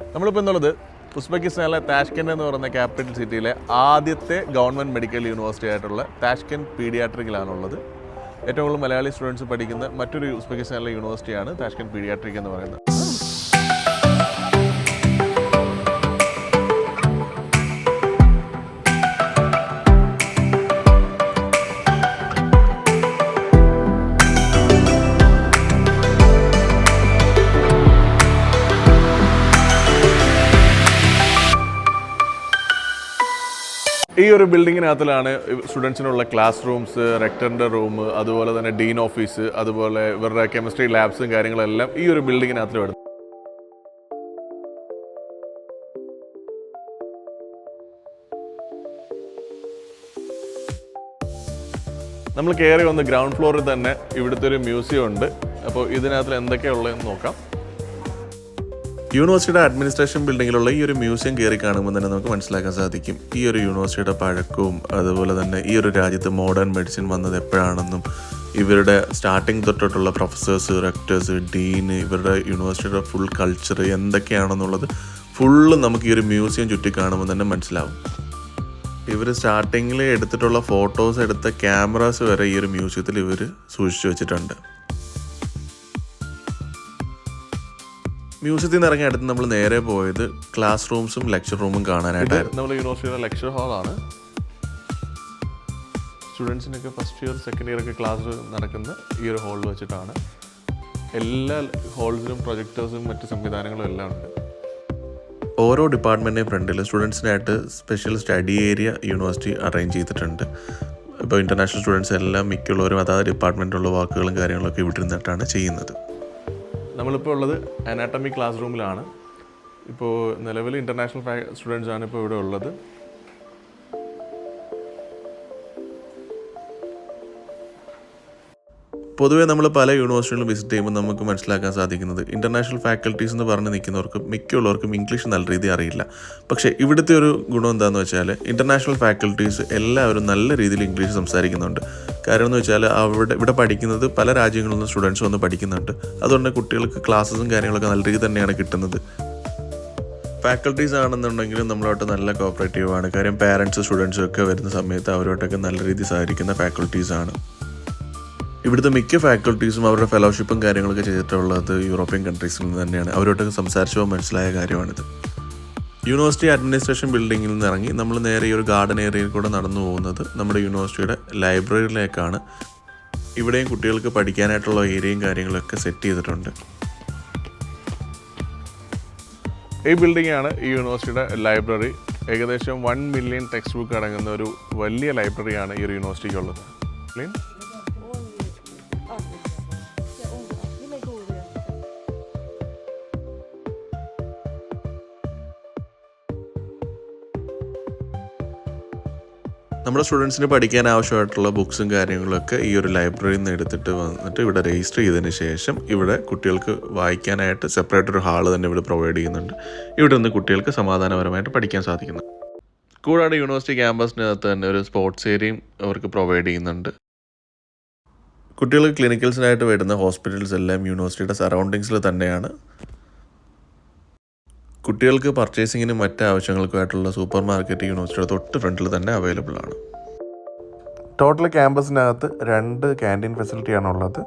നമ്മളിപ്പോൾ എന്നുള്ളത് ഉസ്ബെക്കിസ്ഥാനിലെ താഷ്കൻ എന്ന് പറയുന്ന ക്യാപിറ്റൽ സിറ്റിയിലെ ആദ്യത്തെ ഗവൺമെന്റ് മെഡിക്കൽ യൂണിവേഴ്സിറ്റി ആയിട്ടുള്ള താഷ്കൻ പീഡിയാട്രിക്കിലാണുള്ളത്. ഏറ്റവും കൂടുതൽ മലയാളി സ്റ്റുഡൻസ് പഠിക്കുന്ന മറ്റൊരു ഉസ്ബെക്കിസ്ഥാനിലെ യൂണിവേഴ്സിറ്റിയാണ് താഷ്കൻ പീഡിയാട്രിക് എന്ന് പറയുന്നത്. ഈ ഒരു ബിൽഡിങ്ങിനകത്തിലാണ് സ്റ്റുഡൻസിനുള്ള ക്ലാസ് റൂംസ് റെക്ടറിന്റെ റൂം അതുപോലെ തന്നെ ഡീൻ ഓഫീസ് അതുപോലെ ഇവരുടെ കെമിസ്ട്രി ലാബ്സും കാര്യങ്ങളെല്ലാം ഈ ഒരു ബിൽഡിങ്ങിനകത്തിൽ വരുന്നത്. നമ്മൾ കയറി വന്ന് ഗ്രൗണ്ട് ഫ്ലോറിൽ തന്നെ ഇവിടുത്തെ ഒരു മ്യൂസിയം ഉണ്ട്. അപ്പോൾ ഇതിനകത്തിൽ എന്തൊക്കെയുള്ളതെന്ന് നോക്കാം. യൂണിവേഴ്സിറ്റിയുടെ അഡ്മിനിസ്ട്രേഷൻ ബിൽഡിങ്ങിലുള്ള ഈ ഒരു മ്യൂസിയം കയറി കാണുമ്പോൾ തന്നെ നമുക്ക് മനസ്സിലാക്കാൻ സാധിക്കും. ഈ ഒരു യൂണിവേഴ്സിറ്റിയുടെ പഴക്കവും അതുപോലെ തന്നെ ഈ ഒരു രാജ്യത്ത് മോഡേൺ മെഡിസിൻ വന്നത് എപ്പോഴാണെന്നും ഇവരുടെ സ്റ്റാർട്ടിങ് തൊട്ടിട്ടുള്ള പ്രൊഫസേഴ്സ് റെക്ടേഴ്സ് ഡീന് ഇവരുടെ യൂണിവേഴ്സിറ്റിയുടെ ഫുൾ കൾച്ചർ എന്തൊക്കെയാണെന്നുള്ളത് ഫുള്ള് നമുക്ക് ഈ ഒരു മ്യൂസിയം ചുറ്റി കാണുമ്പോൾ തന്നെ മനസ്സിലാവും. ഇവർ സ്റ്റാർട്ടിങ്ങിൽ എടുത്തിട്ടുള്ള ഫോട്ടോസ് എടുത്ത ക്യാമറാസ് വരെ ഈ ഒരു മ്യൂസിയത്തിൽ ഇവർ സൂക്ഷിച്ചു വെച്ചിട്ടുണ്ട്. മ്യൂസിയത്തിൽ നിന്ന് ഇറങ്ങി അടുത്ത് നമ്മൾ നേരെ പോയത് ക്ലാസ് റൂംസും ലെക്ചർ റൂമും കാണാനായിട്ടായിരുന്നു. നമ്മൾ യൂണിവേഴ്സിറ്റിയുടെ ലെക്ചർ ഹാളാണ് സ്റ്റുഡൻസിനൊക്കെ ഫസ്റ്റ് ഇയർ സെക്കൻഡ് ഇയർ ഒക്കെ ക്ലാസ് നടക്കുന്ന ഈ ഒരു ഹാളിൽ വെച്ചിട്ടാണ്. എല്ലാ ഹാൾസിലും പ്രൊജക്ടേഴ്സും മറ്റ് സംവിധാനങ്ങളും എല്ലാം ഉണ്ട്. ഓരോ ഡിപ്പാർട്ട്മെന്റിന്റെ ഫ്രണ്ടിൽ സ്റ്റുഡൻസിനായിട്ട് special study area university arrange ചെയ്തിട്ടുണ്ട്. ഇപ്പോൾ ഇന്റർനാഷണൽ സ്റ്റുഡൻസ് എല്ലാം മിക്കുള്ളവരും അതാത് ഡിപ്പാർട്ട്മെന്റിലുള്ള വാക്കുകളും കാര്യങ്ങളൊക്കെ ഇവിടെ നിന്നിട്ടാണ് ചെയ്യുന്നത്. നമ്മളിപ്പോൾ ഉള്ളത് അനാട്ടമി ക്ലാസ് റൂമിലാണ് ഇപ്പോൾ നിലവിൽ ഇന്റർനാഷണൽ സ്റ്റുഡൻസ് ആണ് ഇപ്പോൾ ഇവിടെ ഉള്ളത്. പൊതുവേ നമ്മൾ പല യൂണിവേഴ്സിറ്റികളും വിസിറ്റ് ചെയ്യുമ്പോൾ നമുക്ക് മനസ്സിലാക്കാൻ സാധിക്കുന്നത് ഇന്റർനാഷണൽ ഫാക്കൽറ്റീസ് എന്ന് പറഞ്ഞ് നിൽക്കുന്നവർക്ക് മിക്കുള്ളവർക്കും ഇംഗ്ലീഷ് നല്ല രീതി അറിയില്ല. പക്ഷേ ഇവിടുത്തെ ഒരു ഗുണം എന്താണെന്ന് വെച്ചാൽ ഇന്റർനാഷണൽ ഫാക്കൽറ്റീസ് എല്ലാവരും നല്ല രീതിയിൽ ഇംഗ്ലീഷ് സംസാരിക്കുന്നുണ്ട്. കാര്യം എന്ന് വെച്ചാൽ അവിടെ ഇവിടെ പഠിക്കുന്നത് പല രാജ്യങ്ങളിൽ നിന്ന് സ്റ്റുഡൻസ് വന്ന് പഠിക്കുന്നുണ്ട്. അതുകൊണ്ട് കുട്ടികൾക്ക് ക്ലാസ്സസും കാര്യങ്ങളൊക്കെ നല്ല രീതിയിൽ തന്നെയാണ് കിട്ടുന്നത്. ഫാക്കൽറ്റീസ് ആണെന്നുണ്ടെങ്കിലും നമ്മളോട്ട് നല്ല കോപ്പറേറ്റീവ് ആണ്. കാര്യം പാരൻസ് സ്റ്റുഡൻസും ഒക്കെ വരുന്ന സമയത്ത് അവരോട്ടൊക്കെ നല്ല രീതിയിൽ സഹകരിക്കുന്ന ഫാക്കൽറ്റീസ് ആണ്. ഇവിടുത്തെ മിക്ക ഫാക്കൽറ്റീസും അവരുടെ ഫെലോഷിപ്പും കാര്യങ്ങളൊക്കെ ചെയ്തിട്ടുള്ളത് യൂറോപ്യൻ കൺട്രീസിൽ നിന്ന് തന്നെയാണ്. അവരോട്ടൊക്കെ സംസാരിച്ചപ്പോൾ മനസ്സിലായ കാര്യമാണിത്. യൂണിവേഴ്സിറ്റി അഡ്മിനിസ്ട്രേഷൻ ബിൽഡിങ്ങിൽ നിന്ന് ഇറങ്ങി നമ്മൾ നേരെ ഈ ഒരു ഗാർഡൻ ഏരിയയിൽ കൂടെ നടന്നു പോകുന്നത് നമ്മുടെ യൂണിവേഴ്സിറ്റിയുടെ ലൈബ്രറിയിലേക്കാണ്. ഇവിടെയും കുട്ടികൾക്ക് പഠിക്കാനായിട്ടുള്ള ഏരിയയും കാര്യങ്ങളൊക്കെ സെറ്റ് ചെയ്തിട്ടുണ്ട്. ഈ ബിൽഡിംഗ് ആണ് ഈ യൂണിവേഴ്സിറ്റിയുടെ ലൈബ്രറി. ഏകദേശം വൺ മില്യൺ ടെക്സ്റ്റ് ബുക്ക് അടങ്ങുന്ന ഒരു വലിയ ലൈബ്രറിയാണ് ഈ ഒരു യൂണിവേഴ്സിറ്റിക്ക് നമ്മുടെ സ്റ്റുഡൻസിന് പഠിക്കാൻ ആവശ്യമായിട്ടുള്ള ബുക്സും കാര്യങ്ങളൊക്കെ ഈ ഒരു ലൈബ്രറിയിൽ നിന്ന് എടുത്തിട്ട് വന്നിട്ട് ഇവിടെ രജിസ്റ്റർ ചെയ്തതിന് ശേഷം ഇവിടെ കുട്ടികൾക്ക് വായിക്കാനായിട്ട് സെപ്പറേറ്റ് ഒരു ഹാൾ തന്നെ ഇവിടെ പ്രൊവൈഡ് ചെയ്യുന്നുണ്ട്. ഇവിടെ നിന്ന് കുട്ടികൾക്ക് സമാധാനപരമായിട്ട് പഠിക്കാൻ സാധിക്കുന്നു. കൂടാതെ യൂണിവേഴ്സിറ്റി ക്യാമ്പസിനകത്ത് തന്നെ ഒരു സ്പോർട്സ് ഏരിയയും അവർക്ക് പ്രൊവൈഡ് ചെയ്യുന്നുണ്ട്. കുട്ടികൾക്ക് ക്ലിനിക്കൽസിനായിട്ട് വരുന്ന ഹോസ്പിറ്റൽസ് എല്ലാം യൂണിവേഴ്സിറ്റിയുടെ സറൗണ്ടിങ്സിൽ തന്നെയാണ്. കുട്ടികൾക്ക് പർച്ചേസിങ്ങിനും മറ്റ് ആവശ്യങ്ങൾക്കുമായിട്ടുള്ള സൂപ്പർ മാർക്കറ്റ് യൂണിവേഴ്സിറ്റിയുടെ തൊട്ട് ഫ്രണ്ടിൽ തന്നെ അവൈലബിൾ ആണ്. ടോട്ടൽ ക്യാമ്പസിനകത്ത് രണ്ട് ക്യാന്റീൻ ഫെസിലിറ്റിയാണ് ഉള്ളത്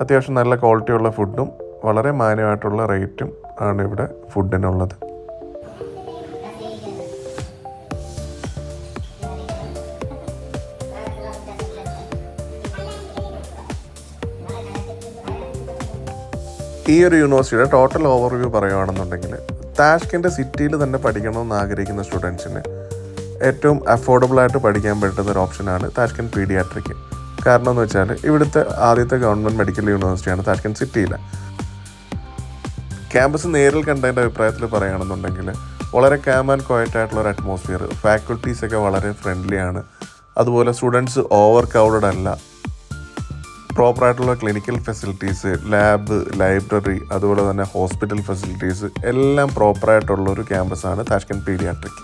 അത്യാവശ്യം നല്ല ക്വാളിറ്റിയുള്ള ഫുഡും വളരെ മാന്യമായിട്ടുള്ള റേറ്റും ആണ് ഇവിടെ ഫുഡിനുള്ളത് ഈ ഒരു യൂണിവേഴ്സിറ്റിയുടെ ടോട്ടൽ ഓവർവ്യൂ പറയുകയാണെന്നുണ്ടെങ്കിൽ താഷ്കിന്റെ സിറ്റിയിൽ തന്നെ പഠിക്കണമെന്ന് ആഗ്രഹിക്കുന്ന സ്റ്റുഡൻസിന് ഏറ്റവും അഫോർഡബിളായിട്ട് പഠിക്കാൻ പറ്റുന്ന ഒരു ഓപ്ഷനാണ് താഷ്കൻ പീഡിയാട്രിക് കാരണം എന്ന് വെച്ചാൽ ഇവിടുത്തെ ആദ്യത്തെ ഗവൺമെന്റ് മെഡിക്കൽ യൂണിവേഴ്സിറ്റിയാണ് താഷ്കൻ സിറ്റിയിൽ ക്യാമ്പസ് നേരിൽ കണ്ടതിന്റെ അഭിപ്രായത്തിൽ പറയുകയാണെന്നുണ്ടെങ്കിൽ വളരെ കാം ആൻഡ് ക്വയറ്റ് ആയിട്ടുള്ള ഒരു അറ്റ്മോസ്ഫിയർ ഫാക്കൽറ്റീസ് ഒക്കെ വളരെ ഫ്രണ്ട്ലിയാണ് അതുപോലെ സ്റ്റുഡൻസ് ഓവർ ക്രൗഡഡ് അല്ല പ്രോപ്പറായിട്ടുള്ള ക്ലിനിക്കൽ ഫെസിലിറ്റീസ് ലാബ് ലൈബ്രറി അതുപോലെ തന്നെ ഹോസ്പിറ്റൽ ഫെസിലിറ്റീസ് എല്ലാം പ്രോപ്പറായിട്ടുള്ള ഒരു ക്യാമ്പസാണ് താഷ്കൻ പീഡിയാട്രിക്.